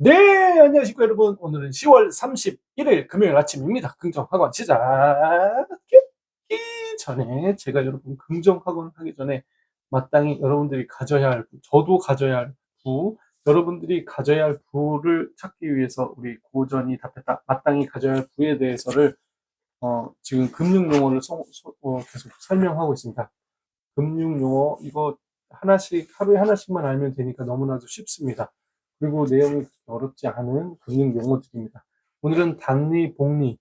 네, 안녕하십니까 여러분. 오늘은 10월 31일 금요일 아침입니다. 긍정학원 시작하기 전에 제가 여러분 긍정학원 하기 전에 마땅히 여러분들이 가져야 할 부, 저도 가져야 할 부, 여러분들이 가져야 할 부를 찾기 위해서 우리 고전이 답했다. 마땅히 가져야 할 부에 대해서를 어, 지금 금융 용어를 소- 소- 어, 계속 설명하고 있습니다. 금융 용어 이거 하나씩 하루에 하나씩만 알면 되니까 너무나도 쉽습니다. 그리고 내용이 어렵지 않은 금융 용어들입니다. 오늘은 단리, 복리,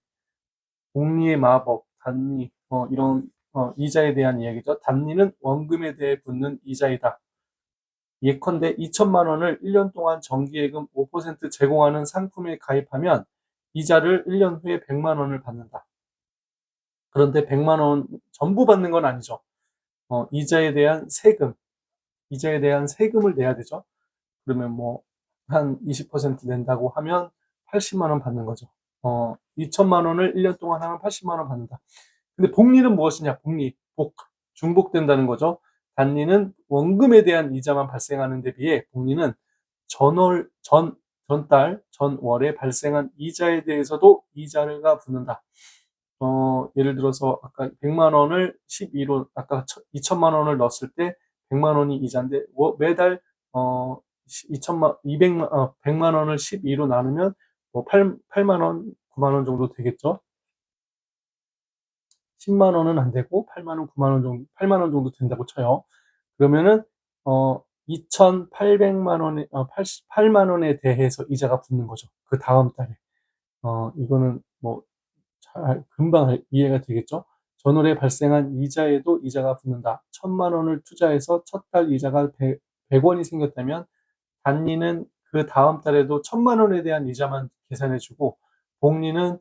복리의 마법, 단리, 어, 이런 어, 이자에 대한 이야기죠. 단리는 원금에 대해 붙는 이자이다. 예컨대 2천만 원을 1년 동안 정기예금 5% 제공하는 상품에 가입하면 이자를 1년 후에 100만 원을 받는다. 그런데 100만 원 전부 받는 건 아니죠. 어, 이자에 대한 세금, 이자에 대한 세금을 내야 되죠. 그러면 뭐 한 20% 낸다고 하면 80만 원 받는 거죠. 어, 2천만 원을 1년 동안 하면 80만 원 받는다. 근데 복리는 무엇이냐? 복리, 복, 중복된다는 거죠. 단리는 원금에 대한 이자만 발생하는 데 비해 복리는 전월, 전, 전달, 전월에 발생한 이자에 대해서도 이자가 붙는다. 어, 예를 들어서 아까 100만 원을 12로, 아까 2천만 원을 넣었을 때 100만 원이 이자인데 워- 매달 어, 2천만, 200만, 어, 100만 원을 12로 나누면 뭐 8, 8만 원, 9만 원 정도 되겠죠. 10만 원은 안 되고 8만 원, 9만 원 정도, 8만 원 정도 된다고 쳐요. 그러면은 어 2,800만 원에 어, 88만 원에 대해서 이자가 붙는 거죠. 그 다음 달에. 어 이거는 뭐 잘 금방 이해가 되겠죠? 전월에 발생한 이자에도 이자가 붙는다. 1,000만 원을 투자해서 첫 달 이자가 100, 100원이 생겼다면 단리는 그 다음 달에도 1,000만 원에 대한 이자만 계산해 주고 복리는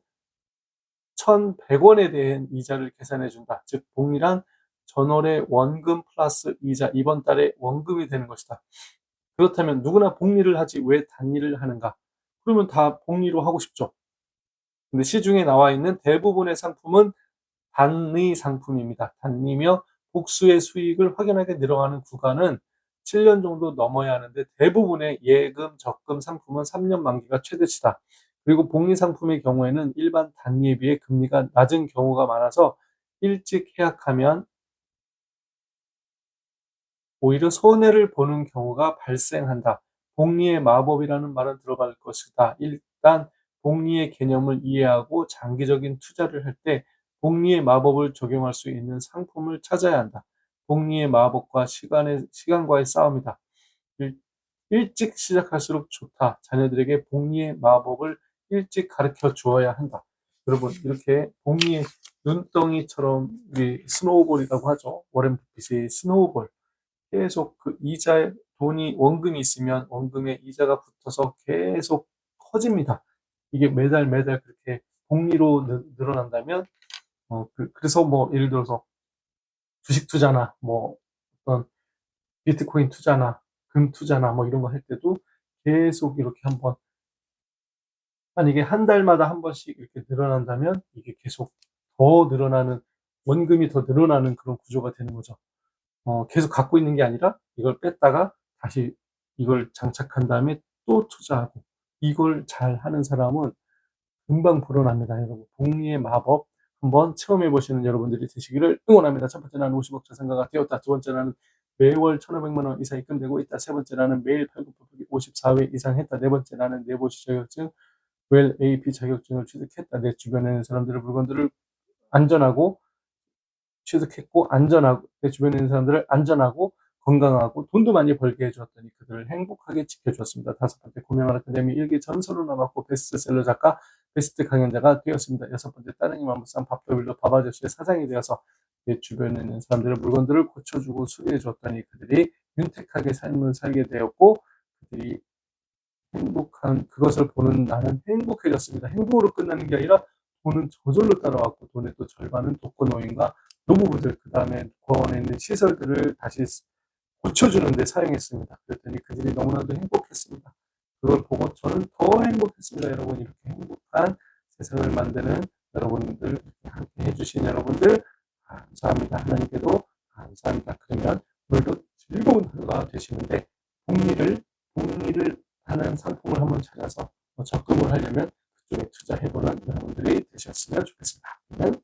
1,100원에 대한 이자를 계산해 준다. 즉 복리란 전월의 원금 플러스 이자 이번 달에 원금이 되는 것이다. 그렇다면 누구나 복리를 하지 왜 단리를 하는가? 그러면 다 복리로 하고 싶죠. 근데 시중에 나와 있는 대부분의 상품은 단리 상품입니다. 단리며 복수의 수익을 확연하게 늘어가는 구간은 7년 정도 넘어야 하는데 대부분의 예금, 적금 상품은 3년 만기가 최대치다. 그리고 복리 상품의 경우에는 일반 단리에 비해 금리가 낮은 경우가 많아서 일찍 계약하면 오히려 손해를 보는 경우가 발생한다. 복리의 마법이라는 말은 들어볼 것이다. 일단 복리의 개념을 이해하고 장기적인 투자를 할 때 복리의 마법을 적용할 수 있는 상품을 찾아야 한다. 복리의 마법과 시간의, 시간과의 싸움이다. 일, 일찍 시작할수록 좋다. 자녀들에게 복리의 마법을 일찍 가르쳐 주어야 한다. 여러분, 이렇게 복리의 눈덩이처럼 스노우볼이라고 하죠. 워렌 버핏의 스노우볼. 계속 그 이자 돈이 원금이 있으면 원금에 이자가 붙어서 계속 커집니다. 이게 매달 매달 그렇게 복리로 늘- 늘어난다면 어, 그, 래서뭐 예를 들어서 주식 투자나 뭐 어떤 비트코인 투자나 금 투자나 뭐 이런 거 할 때도 계속 이렇게 한번 만약에 한 달마다 한 번씩 이렇게 늘어난다면 이게 계속 더 늘어나는 원금이 더 늘어나는 그런 구조가 되는 거죠. 어, 계속 갖고 있는 게 아니라 이걸 뺐다가 다시 이걸 장착한 다음에 또 투자하고 이걸 잘 하는 사람은 금방 불어납니다, 여러분. 복리의 마법 한번 체험해 보시는 여러분들이 되시기를 응원합니다. 첫 번째 나는 50억 자산가가 되었다. 두 번째 나는 매월 1,500만 원 이상 입금되고 있다. 세 번째 나는 매일 팔굽혀펴기 54회 이상 했다. 네 번째 나는 내보시 자격증, 웰 AP 자격증을 취득했다. 내 주변에 있는 사람들의 물건들을 안전하고 취득했고 안전하고 내 주변에 있는 사람들을 안전하고 건강하고 돈도 많이 벌게 해주었더니 그들을 행복하게 지켜주었습니다. 다섯 번째 고명한 아카데미 일기 전설로 남았고 베스트셀러 작가 베스트 강연자가 되었습니다. 여섯 번째 따릉이 만부산 밥도빌로 밥아저씨의 사장이 되어서 내 주변에 있는 사람들의 물건들을 고쳐주고 수리해 주었더니 그들이 윤택하게 삶을 살게 되었고 그들이 행복한 그것을 보는 나는 행복해졌습니다. 행복으로 끝나는 게 아니라 돈은 저절로 따라왔고 돈의 또 절반은 독거노인과 노부부들 그 다음에 고원에 있는 시설들을 다시 고쳐주는 데 사용했습니다. 그랬더니 그들이 너무나도 행복했습니다. 그걸 보고 저는 더 행복했습니다. 여러분 이렇게 행복한 세상을 만드는 여러분들 함께 해주신 여러분들 감사합니다. 하나님께도 감사합니다. 그러면 오늘도 즐거운 하루가 되시는데 복리를 복리를 하는 상품을 한번 찾 찾아서 뭐 적금을 하려면 그쪽에 투자해보는 여러분들이 되셨으면 좋겠습니다. 그러면